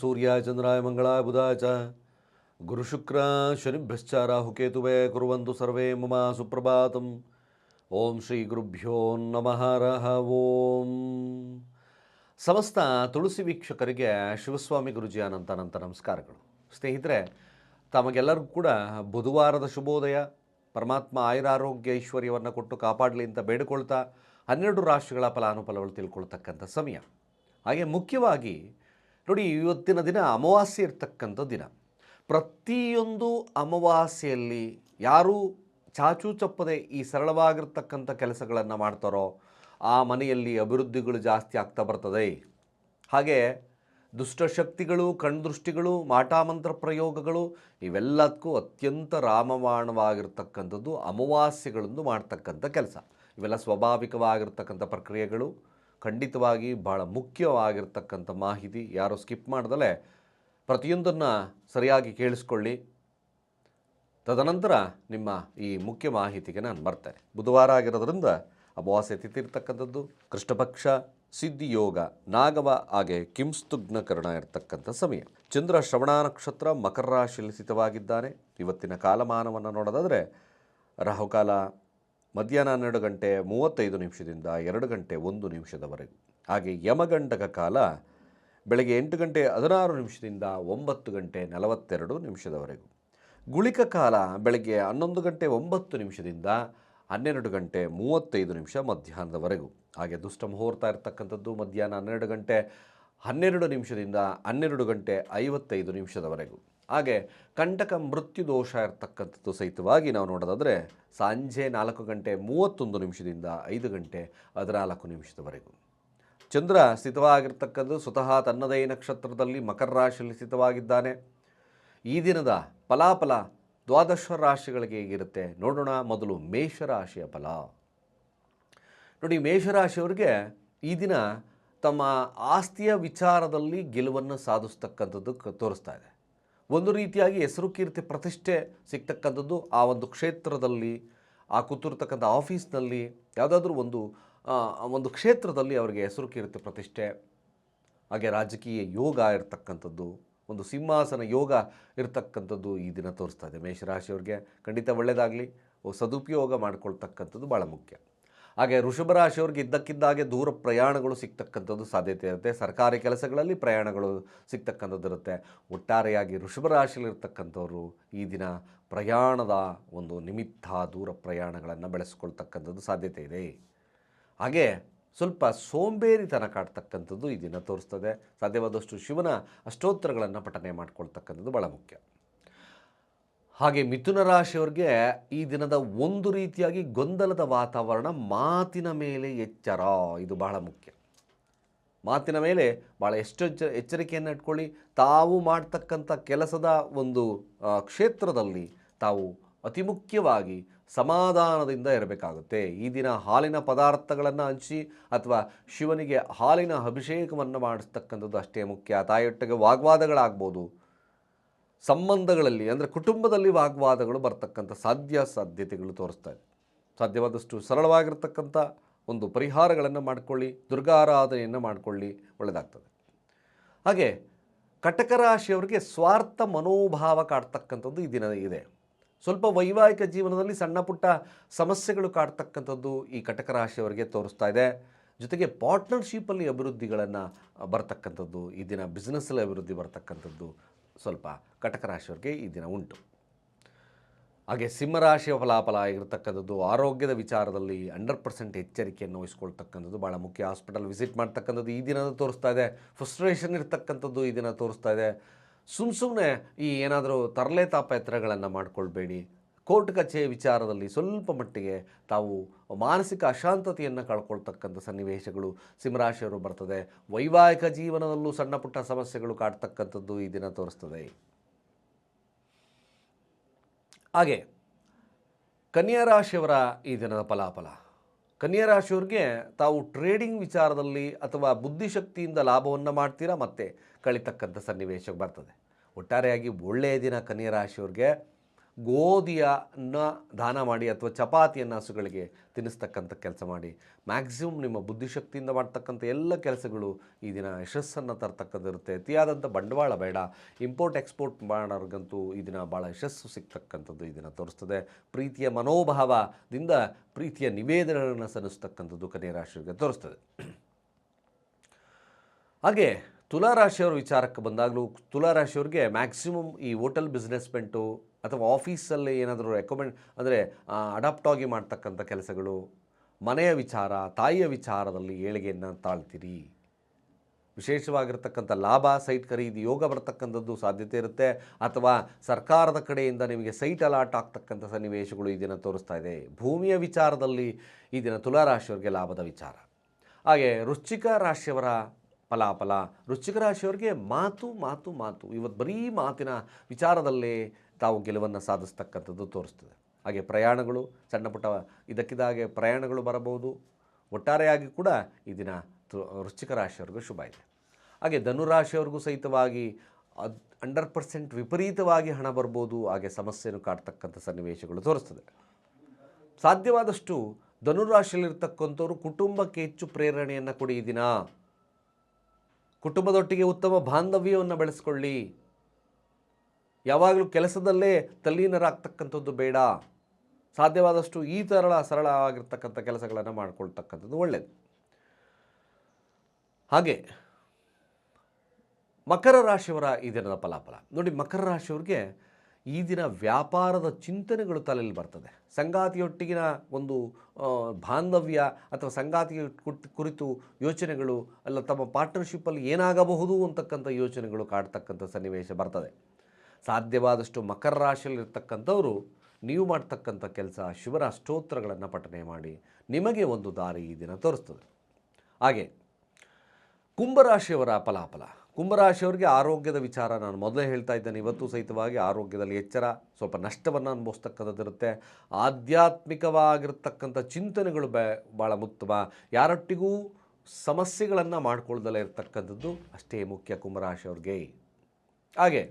ಸೂರ್ಯ ಚಂದ್ರಾಯ ಮಂಗಳಾಯ ಬುಧಾಯ ಚ. ಗುರುಶುಕ್ರ ಶನಿಭ್ಯಶ್ಚ ರಾಹುಕೇತುವೆ ಕುರುವಂತು ಸರ್ವೇ ಮಮ ಸುಪ್ರಭಾತಂ. ಓಂ ಶ್ರೀ ಗುರುಭ್ಯೋ ನಮಃ ರಹ ಓಂ. ಸಮಸ್ತ ತುಳಸಿ ವೀಕ್ಷಕರಿಗೆ ಶಿವಸ್ವಾಮಿ ಗುರುಜಿ ಅನಂತ ಅನಂತ ನಮಸ್ಕಾರಗಳು. ಸ್ನೇಹಿತರೆ, ತಮಗೆಲ್ಲರಿಗೂ ಕೂಡ ಬುಧವಾರದ ಶುಭೋದಯ. ಪರಮಾತ್ಮ ಆಯುರಾರೋಗ್ಯ ಐಶ್ವರ್ಯವನ್ನು ಕೊಟ್ಟು ಕಾಪಾಡಲಿ ಅಂತ ಬೇಡಿಕೊಳ್ತಾ ಹನ್ನೆರಡು ರಾಶಿಗಳ ಫಲಾನುಫಲಗಳು ತಿಳ್ಕೊಳ್ತಕ್ಕಂಥ ಸಮಯ. ಹಾಗೆ ಮುಖ್ಯವಾಗಿ ನೋಡಿ, ಇವತ್ತಿನ ದಿನ ಅಮಾವಾಸ್ಯೆ ಇರ್ತಕ್ಕಂಥ ದಿನ. ಪ್ರತಿಯೊಂದು ಅಮಾವಾಸ್ಯೆಯಲ್ಲಿ ಯಾರು ಚಾಚು ಚಪ್ಪದೆ ಈ ಸರಳವಾಗಿರ್ತಕ್ಕಂಥ ಕೆಲಸಗಳನ್ನು ಮಾಡ್ತಾರೋ, ಆ ಮನೆಯಲ್ಲಿ ಅಭಿವೃದ್ಧಿಗಳು ಜಾಸ್ತಿ ಆಗ್ತಾ ಬರ್ತದೆ. ಹಾಗೆ ದುಷ್ಟಶಕ್ತಿಗಳು ಕಣ್ದೃಷ್ಟಿಗಳು, ಮಾಟಾಮಂತ್ರ ಪ್ರಯೋಗಗಳು, ಇವೆಲ್ಲದಕ್ಕೂ ಅತ್ಯಂತ ರಾಮಬಾಣವಾಗಿರ್ತಕ್ಕಂಥದ್ದು ಅಮಾವಾಸ್ಯೆಗಳನ್ನು ಮಾಡ್ತಕ್ಕಂಥ ಕೆಲಸ. ಇವೆಲ್ಲ ಸ್ವಾಭಾವಿಕವಾಗಿರ್ತಕ್ಕಂಥ ಪ್ರಕ್ರಿಯೆಗಳು. ಖಂಡಿತವಾಗಿ ಭಾಳ ಮುಖ್ಯವಾಗಿರ್ತಕ್ಕಂಥ ಮಾಹಿತಿ. ಯಾರು ಸ್ಕಿಪ್ ಮಾಡ್ದಲೇ ಪ್ರತಿಯೊಂದನ್ನು ಸರಿಯಾಗಿ ಕೇಳಿಸ್ಕೊಳ್ಳಿ. ತದನಂತರ ನಿಮ್ಮ ಈ ಮುಖ್ಯ ಮಾಹಿತಿಗೆ ನಾನು ಬರ್ತೇನೆ. ಬುಧವಾರ ಆಗಿರೋದ್ರಿಂದ ಅಮಾವಾಸ್ಯೆ ತಿಥಿ ಇರ್ತಕ್ಕಂಥದ್ದು, ಕೃಷ್ಣಪಕ್ಷ ಸಿದ್ಧಿಯೋಗ ನಾಗವ ಹಾಗೆ ಕಿಂಸ್ತುಗ್ನಕರಣ ಇರತಕ್ಕಂಥ ಸಮಯ. ಚಂದ್ರ ಶ್ರವಣ ನಕ್ಷತ್ರ ಮಕರ ರಾಶಿಯಲ್ಲಿ ಸ್ಥಿತವಾಗಿದ್ದಾನೆ. ಇವತ್ತಿನ ಕಾಲಮಾನವನ್ನು ನೋಡೋದಾದರೆ ರಾಹುಕಾಲ ಮಧ್ಯಾಹ್ನ ಹನ್ನೆರಡು ಗಂಟೆ ಮೂವತ್ತೈದು ನಿಮಿಷದಿಂದ ಎರಡು ಗಂಟೆ ಒಂದು ನಿಮಿಷದವರೆಗೂ. ಹಾಗೆ ಯಮಗಂಡಕ ಕಾಲ ಬೆಳಗ್ಗೆ ಎಂಟು ಗಂಟೆ ಹದಿನಾರು ನಿಮಿಷದಿಂದ ಒಂಬತ್ತು ಗಂಟೆ ನಲವತ್ತೆರಡು ನಿಮಿಷದವರೆಗೂ. ಗುಳಿಕ ಕಾಲ ಬೆಳಗ್ಗೆ ಹನ್ನೊಂದು ಗಂಟೆ ಒಂಬತ್ತು ನಿಮಿಷದಿಂದ ಹನ್ನೆರಡು ಗಂಟೆ ಮೂವತ್ತೈದು ನಿಮಿಷ ಮಧ್ಯಾಹ್ನದವರೆಗೂ. ಹಾಗೆ ದುಷ್ಟ ಮುಹೂರ್ತ ಇರತಕ್ಕಂಥದ್ದು ಮಧ್ಯಾಹ್ನ ಹನ್ನೆರಡು ಗಂಟೆ ಹನ್ನೆರಡು ನಿಮಿಷದಿಂದ ಹನ್ನೆರಡು ಗಂಟೆ ಐವತ್ತೈದು ನಿಮಿಷದವರೆಗೂ. ಹಾಗೆ ಕಂಟಕ ಮೃತ್ಯು ದೋಷ ಇರತಕ್ಕಂಥದ್ದು ಸಹಿತವಾಗಿ ನಾವು ನೋಡೋದಾದರೆ ಸಂಜೆ ನಾಲ್ಕು ಗಂಟೆ ಮೂವತ್ತೊಂದು ನಿಮಿಷದಿಂದ ಐದು ಗಂಟೆ ಹದಿನಾಲ್ಕು ನಿಮಿಷದವರೆಗೂ. ಚಂದ್ರ ಸ್ಥಿತವಾಗಿರ್ತಕ್ಕದ್ದು ಸ್ವತಃ ತನ್ನದೇ ನಕ್ಷತ್ರದಲ್ಲಿ ಮಕರ ರಾಶಿಯಲ್ಲಿ ಸ್ಥಿತವಾಗಿದ್ದಾನೆ. ಈ ದಿನದ ಫಲಾಫಲ ದ್ವಾದಶ ರಾಶಿಗಳಿಗೆ ಹೇಗಿರುತ್ತೆ? ನೋಡೋಣ ಮೊದಲು ಮೇಷರಾಶಿಯ ಫಲ. ನೋಡಿ, ಮೇಷರಾಶಿಯವರಿಗೆ ಈ ದಿನ ತಮ್ಮ ಆಸ್ತಿಯ ವಿಚಾರದಲ್ಲಿ ಗೆಲುವನ್ನು ಸಾಧಿಸ್ತಕ್ಕಂಥದ್ದು ತೋರಿಸ್ತಾ ಇದೆ. ಒಂದು ರೀತಿಯಾಗಿ ಹೆಸರು ಕೀರ್ತಿ ಪ್ರತಿಷ್ಠೆ ಸಿಗ್ತಕ್ಕಂಥದ್ದು ಆ ಒಂದು ಕ್ಷೇತ್ರದಲ್ಲಿ, ಆ ಕೂತಿರ್ತಕ್ಕಂಥ ಆಫೀಸ್ನಲ್ಲಿ, ಯಾವುದಾದ್ರೂ ಒಂದು ಒಂದು ಕ್ಷೇತ್ರದಲ್ಲಿ ಅವರಿಗೆ ಹೆಸರು ಕೀರ್ತಿ ಪ್ರತಿಷ್ಠೆ, ಹಾಗೆ ರಾಜಕೀಯ ಯೋಗ ಇರತಕ್ಕಂಥದ್ದು, ಒಂದು ಸಿಂಹಾಸನ ಯೋಗ ಇರತಕ್ಕಂಥದ್ದು ಈ ದಿನ ತೋರಿಸ್ತಾ ಇದೆ. ಮೇಷರಾಶಿಯವ್ರಿಗೆ ಖಂಡಿತ ಒಳ್ಳೆಯದಾಗಲಿ ಸದುಪಯೋಗ ಮಾಡಿಕೊಳ್ತಕ್ಕಂಥದ್ದು ಭಾಳ ಮುಖ್ಯ. ಹಾಗೆ ರಾಶಿಯವ್ರಿಗೆ ಇದ್ದಕ್ಕಿದ್ದಾಗೆ ದೂರ ಪ್ರಯಾಣಗಳು ಸಿಗ್ತಕ್ಕಂಥದ್ದು ಸಾಧ್ಯತೆ ಇರುತ್ತೆ. ಸರ್ಕಾರಿ ಕೆಲಸಗಳಲ್ಲಿ ಪ್ರಯಾಣಗಳು ಸಿಗ್ತಕ್ಕಂಥದ್ದು ಇರುತ್ತೆ ಒಟ್ಟಾರೆಯಾಗಿ ರಾಶಿಯಲ್ಲಿರ್ತಕ್ಕಂಥವ್ರು ಈ ದಿನ ಪ್ರಯಾಣದ ಒಂದು ನಿಮಿತ್ತ ದೂರ ಪ್ರಯಾಣಗಳನ್ನು ಬೆಳೆಸ್ಕೊಳ್ತಕ್ಕಂಥದ್ದು ಸಾಧ್ಯತೆ ಇದೆ. ಹಾಗೆ ಸ್ವಲ್ಪ ಸೋಂಬೇರಿತನ ಕಾಡ್ತಕ್ಕಂಥದ್ದು ಈ ದಿನ ತೋರಿಸ್ತದೆ. ಸಾಧ್ಯವಾದಷ್ಟು ಶಿವನ ಅಷ್ಟೋತ್ತರಗಳನ್ನು ಪಠನೆ ಮಾಡ್ಕೊಳ್ತಕ್ಕಂಥದ್ದು ಭಾಳ ಮುಖ್ಯ. ಹಾಗೆ ಮಿಥುನ ರಾಶಿಯವ್ರಿಗೆ ಈ ದಿನದ ಒಂದು ರೀತಿಯಾಗಿ ಗೊಂದಲದ ವಾತಾವರಣ ಮಾತಿನ ಮೇಲೆ ಎಚ್ಚರ. ಇದು ಬಹಳ ಮುಖ್ಯ. ಮಾತಿನ ಮೇಲೆ ಭಾಳ ಎಷ್ಟು ಎಚ್ಚ ಎಚ್ಚರಿಕೆಯನ್ನು ಇಟ್ಕೊಳ್ಳಿ. ತಾವು ಮಾಡ್ತಕ್ಕಂಥ ಕೆಲಸದ ಒಂದು ಕ್ಷೇತ್ರದಲ್ಲಿ ತಾವು ಅತಿ ಮುಖ್ಯವಾಗಿ ಸಮಾಧಾನದಿಂದ ಇರಬೇಕಾಗುತ್ತೆ. ಈ ದಿನ ಹಾಲಿನ ಪದಾರ್ಥಗಳನ್ನು ಹಂಚಿ ಅಥವಾ ಶಿವನಿಗೆ ಹಾಲಿನ ಅಭಿಷೇಕವನ್ನು ಮಾಡಿಸ್ತಕ್ಕಂಥದ್ದು ಅಷ್ಟೇ ಮುಖ್ಯ. ತಾಯಿಯೊಟ್ಟಿಗೆ ವಾಗ್ವಾದಗಳಾಗ್ಬೋದು. ಸಂಬಂಧಗಳಲ್ಲಿ ಅಂದರೆ ಕುಟುಂಬದಲ್ಲಿ ವಾಗ್ವಾದಗಳು ಬರ್ತಕ್ಕಂಥ ಸಾಧ್ಯ ಸಾಧ್ಯತೆಗಳು ತೋರಿಸ್ತಾ ಇದೆ. ಸಾಧ್ಯವಾದಷ್ಟು ಸರಳವಾಗಿರ್ತಕ್ಕಂಥ ಒಂದು ಪರಿಹಾರಗಳನ್ನು ಮಾಡಿಕೊಳ್ಳಿ ದುರ್ಗಾರಾಧನೆಯನ್ನು ಮಾಡಿಕೊಳ್ಳಿ ಒಳ್ಳೆಯದಾಗ್ತದೆ ಹಾಗೆ ಕಟಕ ರಾಶಿಯವರಿಗೆ ಸ್ವಾರ್ಥ ಮನೋಭಾವ ಕಾಡ್ತಕ್ಕಂಥದ್ದು ಈ ದಿನ ಇದೆ. ಸ್ವಲ್ಪ ವೈವಾಹಿಕ ಜೀವನದಲ್ಲಿ ಸಣ್ಣ ಪುಟ್ಟ ಸಮಸ್ಯೆಗಳು ಕಾಡ್ತಕ್ಕಂಥದ್ದು ಈ ಕಟಕ ರಾಶಿಯವರಿಗೆ ತೋರಿಸ್ತಾ ಇದೆ. ಜೊತೆಗೆ ಪಾರ್ಟ್ನರ್ಶಿಪ್ಪಲ್ಲಿ ಅಭಿವೃದ್ಧಿಗಳನ್ನು ಬರ್ತಕ್ಕಂಥದ್ದು, ಈ ದಿನ ಬಿಸ್ನೆಸ್ಸಲ್ಲಿ ಅಭಿವೃದ್ಧಿ ಬರ್ತಕ್ಕಂಥದ್ದು ಸ್ವಲ್ಪ ಕಟಕ ರಾಶಿಯವರಿಗೆ ಈ ದಿನ ಉಂಟು. ಹಾಗೆ ಸಿಂಹರಾಶಿಯ ಫಲಾಫಲ ಇರತಕ್ಕಂಥದ್ದು ಆರೋಗ್ಯದ ವಿಚಾರದಲ್ಲಿ ಹಂಡ್ರೆಡ್ ಪರ್ಸೆಂಟ್ ಎಚ್ಚರಿಕೆಯನ್ನು ವಹಿಸ್ಕೊಳ್ತಕ್ಕಂಥದ್ದು ಭಾಳ ಮುಖ್ಯ. ಹಾಸ್ಪಿಟಲ್ ವಿಸಿಟ್ ಮಾಡ್ತಕ್ಕಂಥದ್ದು ಈ ದಿನ ತೋರಿಸ್ತಾ ಇದೆ. ಫ್ರಸ್ಟ್ರೇಷನ್ ಇರ್ತಕ್ಕಂಥದ್ದು ಈ ದಿನ ತೋರಿಸ್ತಾ ಇದೆ. ಸುಮ್ಮ ಸುಮ್ಮನೆ ಈ ಏನಾದರೂ ತರಲೆ ತಾಪ ಎತ್ತರಗಳನ್ನು ಮಾಡ್ಕೊಳ್ಬೇಡಿ. ಕೋರ್ಟ್ ಕಚೇರಿ ವಿಚಾರದಲ್ಲಿ ಸ್ವಲ್ಪ ಮಟ್ಟಿಗೆ ತಾವು ಮಾನಸಿಕ ಅಶಾಂತತೆಯನ್ನು ಕಳ್ಕೊಳ್ತಕ್ಕಂಥ ಸನ್ನಿವೇಶಗಳು ಸಿಂಹರಾಶಿಯವರು ಬರ್ತದೆ. ವೈವಾಹಿಕ ಜೀವನದಲ್ಲೂ ಸಣ್ಣ ಪುಟ್ಟ ಸಮಸ್ಯೆಗಳು ಕಾಡ್ತಕ್ಕಂಥದ್ದು ಈ ದಿನ ತೋರಿಸ್ತದೆ. ಹಾಗೆ, ಕನ್ಯಾ ರಾಶಿಯವರ ಈ ದಿನದ ಫಲಾಫಲ. ಕನ್ಯಾ ರಾಶಿಯವ್ರಿಗೆ ತಾವು ಟ್ರೇಡಿಂಗ್ ವಿಚಾರದಲ್ಲಿ ಅಥವಾ ಬುದ್ಧಿಶಕ್ತಿಯಿಂದ ಲಾಭವನ್ನು ಮಾಡ್ತೀರಾ ಮತ್ತೆ ಕಳಿತಕ್ಕಂಥ ಸನ್ನಿವೇಶಕ್ಕೆ ಬರ್ತದೆ. ಒಟ್ಟಾರೆಯಾಗಿ ಒಳ್ಳೆಯ ದಿನ ಕನ್ಯಾ ರಾಶಿಯವ್ರಿಗೆ. ಗೋಧಿಯನ್ನ ದಾನ ಮಾಡಿ ಅಥವಾ ಚಪಾತಿಯನ್ನು ಹಸುಗಳಿಗೆ ತಿನ್ನಿಸ್ತಕ್ಕಂಥ ಕೆಲಸ ಮಾಡಿ ಮ್ಯಾಕ್ಸಿಮಮ್ ನಿಮ್ಮ ಬುದ್ಧಿಶಕ್ತಿಯಿಂದ ಮಾಡ್ತಕ್ಕಂಥ ಎಲ್ಲ ಕೆಲಸಗಳು ಈ ದಿನ ಯಶಸ್ಸನ್ನು ತರ್ತಕ್ಕಂಥ ಇರುತ್ತೆ ಅತಿಯಾದಂಥ ಬಂಡವಾಳ ಬೇಡ. ಇಂಪೋರ್ಟ್ ಎಕ್ಸ್ಪೋರ್ಟ್ ಮಾಡೋರ್ಗಂತೂ ಈ ದಿನ ಭಾಳ ಯಶಸ್ಸು ಸಿಗ್ತಕ್ಕಂಥದ್ದು ಈ ದಿನ ತೋರಿಸ್ತದೆ. ಪ್ರೀತಿಯ ಮನೋಭಾವದಿಂದ ಪ್ರೀತಿಯ ನಿವೇದನೆಗಳನ್ನು ಸಲ್ಲಿಸ್ತಕ್ಕಂಥದ್ದು ಕನ್ಯ ರಾಶಿಯವರಿಗೆ ತೋರಿಸ್ತದೆ. ಹಾಗೆ ತುಲಾರಾಶಿಯವರ ವಿಚಾರಕ್ಕೆ ಬಂದಾಗಲೂ ತುಲಾರಾಶಿಯವ್ರಿಗೆ ಮ್ಯಾಕ್ಸಿಮಮ್ ಈ ಹೋಟೆಲ್ ಬಿಸ್ನೆಸ್ಮೆಂಟು ಅಥವಾ ಆಫೀಸಲ್ಲಿ ಏನಾದರೂ ರೆಕಮೆಂಡ್ ಅಂದರೆ ಅಡಾಪ್ಟ್ ಆಗಿ ಮಾಡ್ತಕ್ಕಂಥ ಕೆಲಸಗಳು, ಮನೆಯ ವಿಚಾರ, ತಾಯಿಯ ವಿಚಾರದಲ್ಲಿ ಏಳಿಗೆಯನ್ನು ತಾಳ್ತೀರಿ. ವಿಶೇಷವಾಗಿರ್ತಕ್ಕಂಥ ಲಾಭ, ಸೈಟ್ ಖರೀದಿ, ಯೋಗ ಬರ್ತಕ್ಕಂಥದ್ದು ಸಾಧ್ಯತೆ ಇರುತ್ತೆ. ಅಥವಾ ಸರ್ಕಾರದ ಕಡೆಯಿಂದ ನಿಮಗೆ ಸೈಟ್ ಅಲಾಟ್ ಆಗ್ತಕ್ಕಂಥ ಸನ್ನಿವೇಶಗಳು ಈ ದಿನ ತೋರಿಸ್ತಾ ಇದೆ. ಭೂಮಿಯ ವಿಚಾರದಲ್ಲಿ ಈ ದಿನ ತುಲಾರಾಶಿಯವರಿಗೆ ಲಾಭದ ವಿಚಾರ. ಹಾಗೆ ರುಚಿಕ ರಾಶಿಯವರ ಫಲಾಫಲ ರುಚಿಕ ರಾಶಿಯವರಿಗೆ ಮಾತು ಮಾತು ಮಾತು. ಇವತ್ತು ಬರೀ ಮಾತಿನ ವಿಚಾರದಲ್ಲೇ ತಾವು ಗೆಲುವನ್ನು ಸಾಧಿಸ್ತಕ್ಕಂಥದ್ದು ತೋರಿಸ್ತದೆ. ಹಾಗೆ ಪ್ರಯಾಣಗಳು, ಸಣ್ಣ ಪುಟ್ಟ ಇದಕ್ಕಿದ್ದಾಗೆ ಪ್ರಯಾಣಗಳು ಬರಬಹುದು. ಒಟ್ಟಾರೆಯಾಗಿ ಕೂಡ ಈ ದಿನ ವೃಶ್ಚಿಕ ರಾಶಿಯವರಿಗೂ ಶುಭ ಇದೆ. ಹಾಗೆ ಧನುರಾಶಿಯವ್ರಿಗೂ ಸಹಿತವಾಗಿ ಅದ್, ಹಂಡ್ರೆಡ್ ಪರ್ಸೆಂಟ್ ವಿಪರೀತವಾಗಿ ಹಣ ಬರ್ಬೋದು, ಹಾಗೆ ಸಮಸ್ಯೆಯನ್ನು ಕಾಡ್ತಕ್ಕಂಥ ಸನ್ನಿವೇಶಗಳು ತೋರಿಸ್ತದೆ. ಸಾಧ್ಯವಾದಷ್ಟು ಧನುರಾಶಿಯಲ್ಲಿರ್ತಕ್ಕಂಥವ್ರು ಕುಟುಂಬಕ್ಕೆ ಹೆಚ್ಚು ಪ್ರೇರಣೆಯನ್ನು ಕೊಡಿ ಈ ದಿನ. ಕುಟುಂಬದೊಟ್ಟಿಗೆ ಉತ್ತಮ ಬಾಂಧವ್ಯವನ್ನು ಬೆಳೆಸ್ಕೊಳ್ಳಿ. ಯಾವಾಗಲೂ ಕೆಲಸದಲ್ಲೇ ತಲ್ಲೀನರಾಗ್ತಕ್ಕಂಥದ್ದು ಬೇಡ. ಸಾಧ್ಯವಾದಷ್ಟು ಈ ಥರ ಸರಳವಾಗಿರ್ತಕ್ಕಂಥ ಕೆಲಸಗಳನ್ನು ಮಾಡಿಕೊಳ್ತಕ್ಕಂಥದ್ದು ಒಳ್ಳೆಯದು ಹಾಗೆ, ಮಕರ ರಾಶಿಯವರ ಈ ದಿನದ ಫಲಾಫಲ. ನೋಡಿ, ಮಕರ ರಾಶಿಯವ್ರಿಗೆ ಈ ದಿನ ವ್ಯಾಪಾರದ ಚಿಂತನೆಗಳು ತಲೆಯಲ್ಲಿ ಬರ್ತದೆ. ಸಂಗಾತಿಯೊಟ್ಟಿಗಿನ ಒಂದು ಬಾಂಧವ್ಯ ಅಥವಾ ಸಂಗಾತಿಯ ಕುರಿತು ಯೋಚನೆಗಳು, ಅಲ್ಲ ತಮ್ಮ ಪಾರ್ಟ್ನರ್ಶಿಪ್ಪಲ್ಲಿ ಏನಾಗಬಹುದು ಅಂತಕ್ಕಂಥ ಯೋಚನೆಗಳು ಕಾಡ್ತಕ್ಕಂಥ ಸನ್ನಿವೇಶ ಬರ್ತದೆ. ಸಾಧ್ಯವಾದಷ್ಟು ಮಕರ ರಾಶಿಯಲ್ಲಿರ್ತಕ್ಕಂಥವರು, ನೀವು ಮಾಡ್ತಕ್ಕಂಥ ಕೆಲಸ ಶಿವರ ಸ್ತೋತ್ರಗಳನ್ನು ಪಠನೆ ಮಾಡಿ, ನಿಮಗೆ ಒಂದು ದಾರಿ ಈ ದಿನ ತೋರಿಸ್ತದೆ. ಹಾಗೆ, ಕುಂಭರಾಶಿಯವರ ಫಲಾಫಲ. ಕುಂಭರಾಶಿಯವರಿಗೆ ಆರೋಗ್ಯದ ವಿಚಾರ ನಾನು ಮೊದಲೇ ಹೇಳ್ತಾ ಇದ್ದೇನೆ. ಇವತ್ತು ಸಹಿತವಾಗಿ ಆರೋಗ್ಯದಲ್ಲಿ ಎಚ್ಚರ, ಸ್ವಲ್ಪ ನಷ್ಟವನ್ನು ಅನುಭವಿಸ್ತಕ್ಕಂಥದ್ದಿರುತ್ತೆ. ಆಧ್ಯಾತ್ಮಿಕವಾಗಿರ್ತಕ್ಕಂಥ ಚಿಂತನೆಗಳು ಬ ಭಾಳ ಉತ್ತಮ ಯಾರೊಟ್ಟಿಗೂ ಸಮಸ್ಯೆಗಳನ್ನು ಮಾಡ್ಕೊಳ್ದಲೇ ಇರತಕ್ಕಂಥದ್ದು ಅಷ್ಟೇ ಮುಖ್ಯ ಕುಂಭರಾಶಿಯವ್ರಿಗೆ. ಹಾಗೆ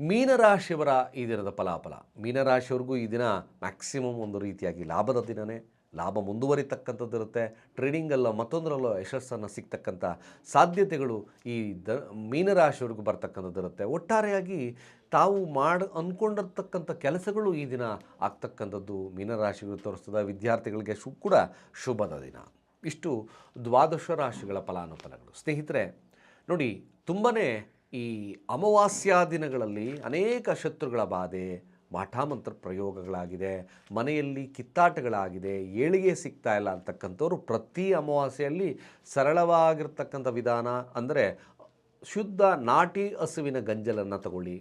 ಮೀನರಾಶಿಯವರ ಈ ದಿನದ ಫಲಾಫಲ. ಮೀನರಾಶಿಯವ್ರಿಗೂ ಈ ದಿನ ಮ್ಯಾಕ್ಸಿಮಮ್ ಒಂದು ರೀತಿಯಾಗಿ ಲಾಭದ ದಿನವೇ ಲಾಭ ಮುಂದುವರಿತಕ್ಕಂಥದ್ದು ಇರುತ್ತೆ. ಟ್ರೇಡಿಂಗಲ್ಲೋ ಮತ್ತೊಂದರಲ್ಲೋ ಯಶಸ್ಸನ್ನು ಸಿಗ್ತಕ್ಕಂಥ ಸಾಧ್ಯತೆಗಳು ಈ ದ ಮೀನರಾಶಿಯವ್ರಿಗೂ ಬರ್ತಕ್ಕಂಥದ್ದು ಇರುತ್ತೆ. ಒಟ್ಟಾರೆಯಾಗಿ ತಾವು ಮಾಡಿ ಅಂದ್ಕೊಂಡಿರ್ತಕ್ಕಂಥ ಕೆಲಸಗಳು ಈ ದಿನ ಆಗ್ತಕ್ಕಂಥದ್ದು ಮೀನರಾಶಿಗಳು ತೋರಿಸ್ತದೆ. ವಿದ್ಯಾರ್ಥಿಗಳಿಗೆ ಶು, ಕೂಡ ಶುಭದ ದಿನ. ಇಷ್ಟು ದ್ವಾದಶ ರಾಶಿಗಳ ಫಲಾನುಫಲಗಳು. ಸ್ನೇಹಿತರೆ, ನೋಡಿ, ತುಂಬನೇ ಈ ಅಮಾವಾಸ್ಯಾ ದಿನಗಳಲ್ಲಿ ಅನೇಕ ಶತ್ರುಗಳ ಬಾಧೆ, ಮಾಠಾಮಂತ್ರ ಪ್ರಯೋಗಗಳಾಗಿದೆ, ಮನೆಯಲ್ಲಿ ಕಿತ್ತಾಟಗಳಾಗಿದೆ, ಏಳಿಗೆ ಸಿಗ್ತಾ ಇಲ್ಲ ಅಂತಕ್ಕಂಥವ್ರು ಪ್ರತಿ ಅಮಾವಾಸ್ಯೆಯಲ್ಲಿ ಸರಳವಾಗಿರ್ತಕ್ಕಂಥ ವಿಧಾನ ಅಂದರೆ ಶುದ್ಧ ನಾಟಿ ಹಸುವಿನ ಗಂಜಲನ್ನು ತಗೊಳ್ಳಿ.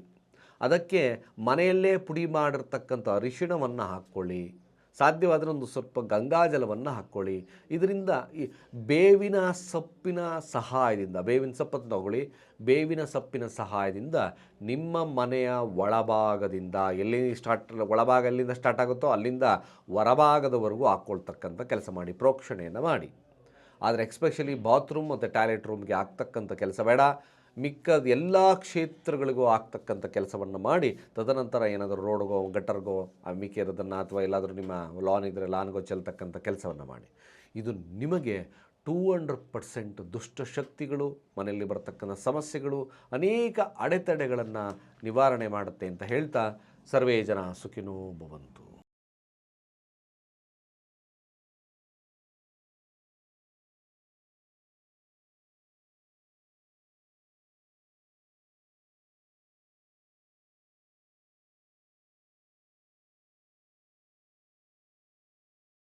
ಅದಕ್ಕೆ ಮನೆಯಲ್ಲೇ ಪುಡಿ ಮಾಡಿರ್ತಕ್ಕಂಥ ಅರಿಶಿಣವನ್ನು ಹಾಕ್ಕೊಳ್ಳಿ. ಸಾಧ್ಯವಾದರೆ ಒಂದು ಸ್ವಲ್ಪ ಗಂಗಾಜಲವನ್ನು ಹಾಕ್ಕೊಳ್ಳಿ ಇದರಿಂದ ಈ ಬೇವಿನ ಸೊಪ್ಪಿನ ಸಹಾಯದಿಂದ, ಬೇವಿನ ಸೊಪ್ಪನ್ನು ತಗೊಳ್ಳಿ. ಬೇವಿನ ಸೊಪ್ಪಿನ ಸಹಾಯದಿಂದ ನಿಮ್ಮ ಮನೆಯ ಒಳಭಾಗದಿಂದ ಎಲ್ಲಿ ಸ್ಟಾರ್ಟ್ ಒಳಭಾಗ ಎಲ್ಲಿಂದ ಸ್ಟಾರ್ಟ್ ಆಗುತ್ತೋ ಅಲ್ಲಿಂದ ಹೊರಭಾಗದವರೆಗೂ ಹಾಕ್ಕೊಳ್ತಕ್ಕಂಥ ಕೆಲಸ ಮಾಡಿ, ಪ್ರೋಕ್ಷಣೆಯನ್ನು ಮಾಡಿ. ಆದರೆ ಎಕ್ಸ್ಪೆಷಲಿ ಬಾತ್ರೂಮ್ ಮತ್ತು ಟಾಯ್ಲೆಟ್ ರೂಮ್ಗೆ ಆಗ್ತಕ್ಕಂಥ ಕೆಲಸ ಬೇಡ. ಮಿಕ್ಕದ ಎಲ್ಲ ಕ್ಷೇತ್ರಗಳಿಗೂ ಆಗ್ತಕ್ಕಂಥ ಕೆಲಸವನ್ನು ಮಾಡಿ, ತದನಂತರ ಏನಾದರೂ ರೋಡ್ಗೋ ಗಟ್ಟರ್ಗೋ ಆ ಮಿಕ್ಕಿರೋದನ್ನು ಅಥವಾ ಎಲ್ಲಾದರೂ ನಿಮ್ಮ ಲಾನ್ ಇದ್ದರೆ ಲಾನ್ಗೋ ಚೆಲ್ತಕ್ಕಂಥ ಕೆಲಸವನ್ನು ಮಾಡಿ. ಇದು ನಿಮಗೆ ಟೂ ಹಂಡ್ರೆಡ್ ಪರ್ಸೆಂಟ್ ದುಷ್ಟಶಕ್ತಿಗಳು ಮನೆಯಲ್ಲಿ ಬರ್ತಕ್ಕಂಥ ಸಮಸ್ಯೆಗಳು, ಅನೇಕ ಅಡೆತಡೆಗಳನ್ನು ನಿವಾರಣೆ ಮಾಡುತ್ತೆ ಅಂತ ಹೇಳ್ತಾ ಸರ್ವೇ ಜನ ಸುಖಿನೋ ಭವಂತು